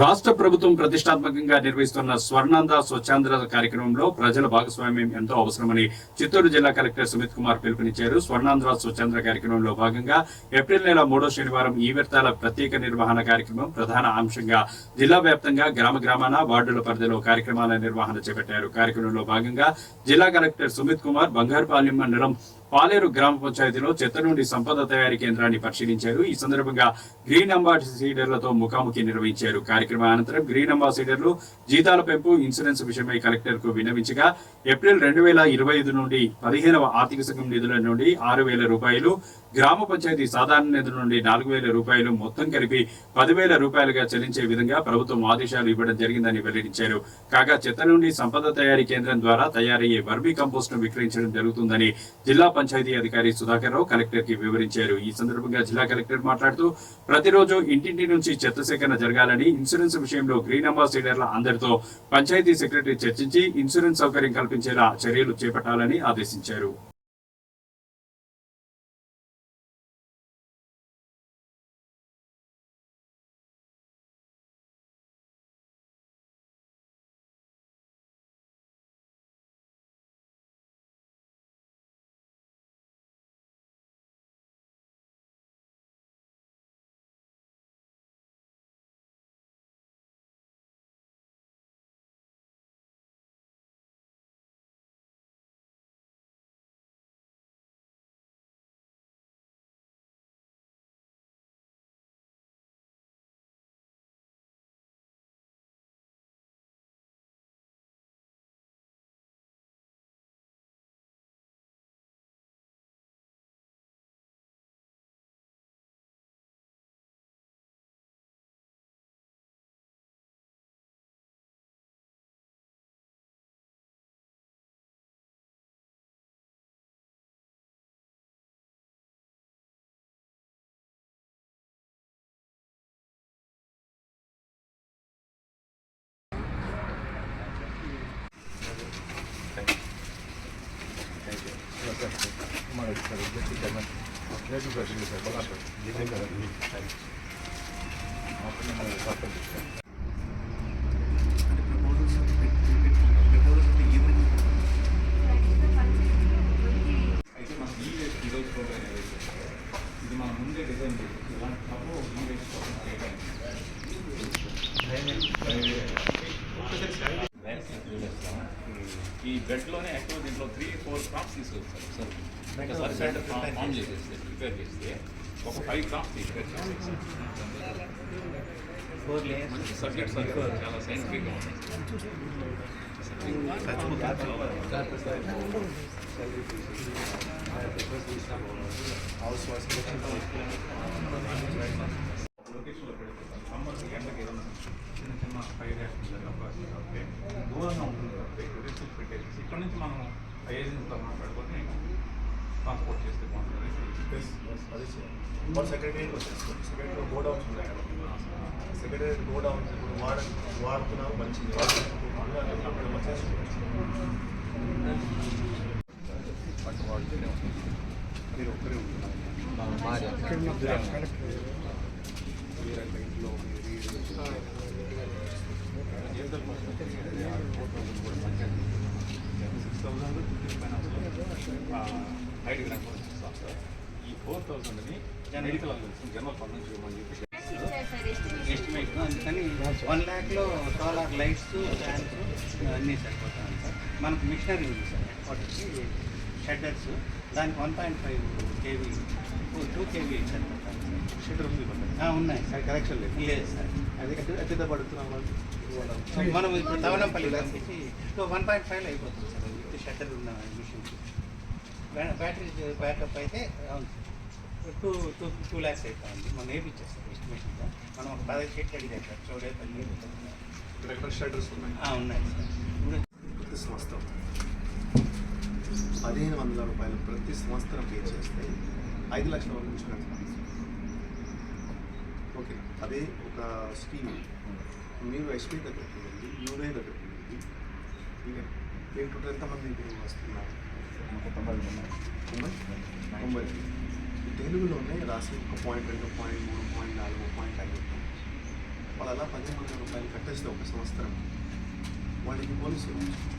రాష్ట్ర ప్రభుత్వం ప్రతిష్టాత్మకంగా నిర్వహిస్తున్న స్వర్ణాంధ్ర స్వచ్ఛాంధ్ర కార్యక్రమంలో ప్రజల భాగస్వామ్యం ఎంతో అవసరమని చిత్తూరు జిల్లా కలెక్టర్ సుమిత్ కుమార్ పిలుపునిచ్చారు. స్వర్ణాంధ్ర స్వచ్ఛాంధ్ర కార్యక్రమంలో భాగంగా ఏప్రిల్ నెల మూడో శనివారం ఈ వ్యర్థాల ప్రత్యేక నిర్వహణ కార్యక్రమం ప్రధాన అంశంగా జిల్లా వ్యాప్తంగా గ్రామ గ్రామాన వార్డుల పరిధిలో కార్యక్రమాల నిర్వహణ చేపట్టారు. కార్యక్రమంలో భాగంగా జిల్లా కలెక్టర్ సుమిత్ కుమార్ బంగారుపాలెం మండలం పాలేరు గ్రామ పంచాయతీలో చెత్త నుండి సంపద తయారీ కేంద్రాన్ని పరిశీలించారు. ఈ సందర్భంగా గ్రీన్ అంబాసిడర్లతో ముఖాముఖి నిర్వహించారు. కార్యక్రమం అనంతరం గ్రీన్ అంబాసిడర్లు జీతాల పెంపు ఇన్సూరెన్స్ విషయమై కలెక్టర్కు విన్నవించగా ఏప్రిల్ రెండు వేల ఇరవై ఐదు నుండి పదిహేనవ ఆర్థిక సంఘం నిధుల నుండి ఆరు వేల రూపాయలు గ్రామ పంచాయతీ సాధారణ నిధుల నుండి నాలుగు వేల రూపాయలు మొత్తం కలిపి పదివేల రూపాయలుగా చెల్లించే విధంగా ప్రభుత్వం ఆదేశాలు ఇవ్వడం జరిగిందని వెల్లడించారు. కాగా చెత్త నుండి సంపద తయారీ కేంద్రం ద్వారా తయారయ్యే వర్మీ కంపోస్ట్ను విక్రయించడం జరుగుతుందని జిల్లా పంచాయతీ పంచాయతీ అధికారి సుధాకర్ రావు కలెక్టర్కి వివరించారు. ఈ సందర్భంగా జిల్లా కలెక్టర్ మాట్లాడుతూ ప్రతిరోజు ఇంటింటి నుంచి చెత్త సేకరణ జరగాలని ఇన్సూరెన్స్ విషయంలో గ్రీన్ అంబాసిడర్ల అందరితో పంచాయతీ సెక్రటరీ చర్చించి ఇన్సూరెన్స్ సౌకర్యం కల్పించేలా చర్యలు చేపట్టాలని ఆదేశించారు. అయితే మనకి ఈ వేస్ట్ ఈరోజు ప్రోగ్రామ్ ఏదైతే ఉందో, ఇది మనం ముందే డిజైన్ చేసి ఇలాంటప్పుడు ఈ వేస్ట్ కోసం ఈ బెడ్లోనే యాక్టివ్ దీంట్లో త్రీ ఫోర్ క్రాప్స్ తీసుకొస్తారు సార్ ఒకసారి సెంటర్ ఫామ్ ఫామ్ చేసేస్తే ప్రిపేర్ చేస్తే ఒక ఫైవ్ క్రాప్స్ ప్రిపేర్ చేసేసి మంచి సబ్జెక్ట్ సార్ చాలా సైంటిఫిక్గా ఉంటుంది లొకేషన్లో చిన్న అవకాశం కాబట్టి దూరంగా ఉంటుంది కాబట్టి ఇక్కడ నుంచి మనం ఏజెన్సీతో మాట్లాడుకొని ట్రాన్స్పోర్ట్ చేస్తే బాగుంటుంది సెక్రటరీ సెక్రటరీ గోడౌన్స్ ఉన్నాయి సెక్రటరీ గోడౌన్స్ ఇప్పుడు వాడ వాడుతున్నారు మంచిది మీరు ఒక్కరే ఉంటున్నారు six thousand fifteen finance height grand sir ఈ ఫోర్ థౌసండ్ని మెడికల్ అల్వెన్స్ జనరల్ ఫండ్ నుంచి ఇవ్వమని చెప్పి ఎస్టిమేట్ అందుకని వన్ ల్యాక్లో సోలార్ లైట్స్ ఫ్యాన్స్ అన్నీ సరిపోతాయి సార్ మనకు మిషనరీ ఉంది సార్ వాటికి షెడ్డర్స్ దానికి one point five KV two KV సరిపోతాయి షెటర్ ఉంది మన ఉన్నాయి సార్ కరెక్షన్ లేదు లేదు సార్ మనం ఇప్పుడు తవనంపల్లి వన్ పాయింట్ ఫైవ్ అయిపోతుంది సార్ విత్ షట్టర్ ఉన్న బ్యాటరీ బ్యాకప్ అయితే టూ టూ టూ ల్యాక్స్ అవుతుంది మనం వేయించేస్తాం ఎస్టిమేషన్గా మనం ఒక పదహైదు షీట్లు అడిగాం సార్ చౌడేపల్లి ఇక్కడ ఎక్కడ షెటర్స్ ఉన్నాయి? సార్. ప్రతి సంవత్సరం పదిహేను వందల రూపాయలు ప్రతి సంవత్సరం పే చేస్తే ఐదు లక్షల వరకు ఇన్సూరెన్స్. ఓకే. అదే ఒక స్కీమ్. మీరు ఎస్పీ దగ్గరికి వెళ్ళి యూఏ దగ్గరికి వెళ్ళి మీరు టోటల్ ఎంతమంది వస్తున్నారు? తొంభై. తెలుగులోనే రాసి ఒక పాయింట్ రెండు పాయింట్ మూడు పాయింట్ నాలుగు పాయింట్ ఐదు. వాళ్ళు అలా పదిహేను వందల రూపాయలు కట్టేస్తే ఒక సంవత్సరం వాళ్ళకి పోలీసు ఇవ్వచ్చు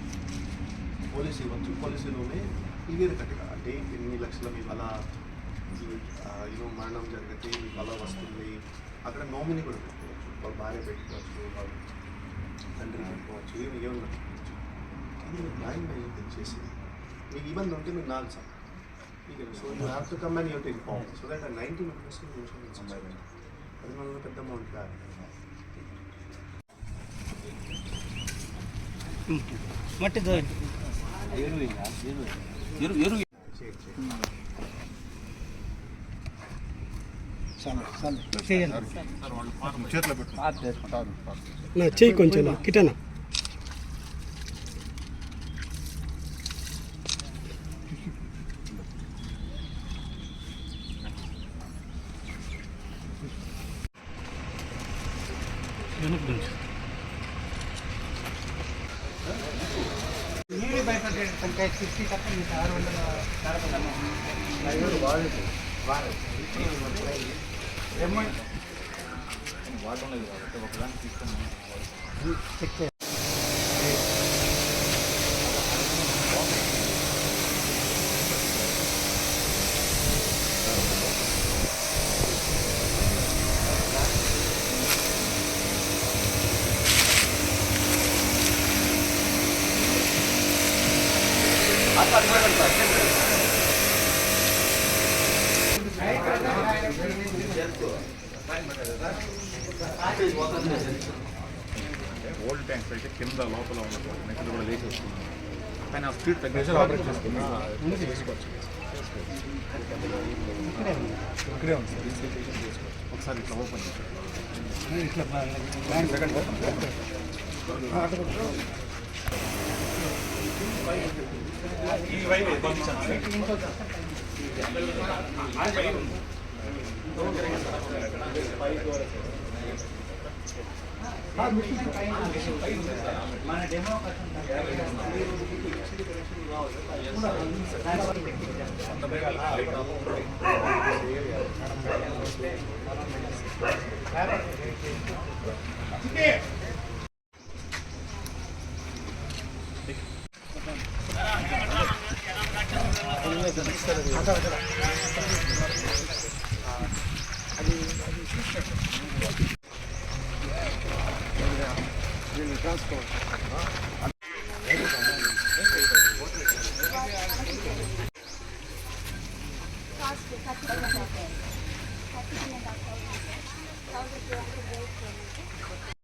పోలీసు ఇవ్వచ్చు. పోలీసులోనే క్లియర్ కట్గా అంటే ఎన్ని లక్షల మీకు అలా యూనో మరణం జరిగితే మీకు అలా వస్తుంది. అక్కడ నోమిని కూడా పెట్టుకోవచ్చు. వాళ్ళ భార్య పెట్టుకోవచ్చు వాళ్ళ తండ్రి పెట్టుకోవచ్చు ఏమి ఏమన్నా అది మీరు న్యాయం మీద తెలిసేసింది మీకు ఇబ్బంది ఉంటే మీరు నాకు సార్ మీకు so you have to come and you take farm so that ninety members అది మనలో పెద్ద అమౌంట్ కాదు. మట్టి ఎరువు ఎరువు ఎరువు దోయండి నా చెయ్యి కొంచెం నా కిటనా నీళ్ళు బయట సంఖ్య ఫిఫ్టీ తప్ప మీకు ఆరు వందల చెక్ చేయాలి ఓల్డ్ ట్యాంక్స్ అయితే కింద లోపల ఉన్నటువంటి మెట్లు కూడా లేచి వస్తుంది కానీ ఆ స్పీడ్ తగ్గించి ఆపరేట్ చేస్తుంది ఇక్కడే ఉంది సార్ ఒకసారి ఇట్లా ఓపెన్ చేసి ఇట్లా మన డెమో అక్కడ అక్కడ ట్రాన్స్పోర్ట్